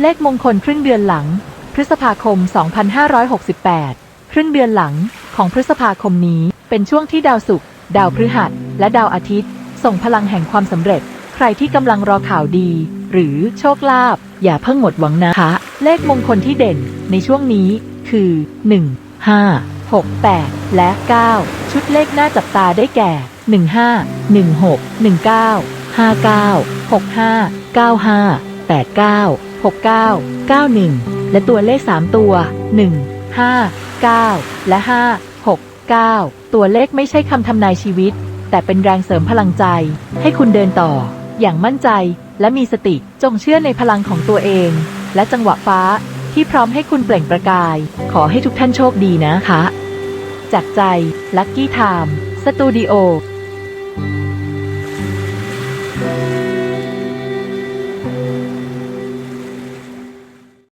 เลขมงคลครึ่งเดือนหลัง พฤษภาคม 2568 ครึ่งเดือนหลังของพฤษภาคมนี้เป็นช่วงที่ดาวศุกร์ดาวพฤหัส และดาวอาทิตย์ ส่งพลังแห่งความสำเร็จ ใครที่กำลังรอข่าวดี หรือโชคลาภอย่าเพิ่งหมดหวังนะคะ เลขมงคลที่เด่นในช่วงนี้คือ 1 5 6 8 และ 9 ชุดเลขหน้าจับตาได้แก่ 15 16 19 59 65 95 89 69 91 และตัวเลข 3 ตัว 1 5 9 และ 5 6 9 ตัวเลขไม่ใช่คำทำนายชีวิต แต่เป็นแรงเสริมพลังใจ ให้คุณเดินต่อ อย่างมั่นใจและมีสติจงเชื่อในพลังของตัวเอง และจังหวะฟ้าที่พร้อมให้คุณเปล่งประกาย ขอให้ทุกท่านโชคดีนะคะ จากใจลัคกี้ไทม์สตูดิโอ Thank you.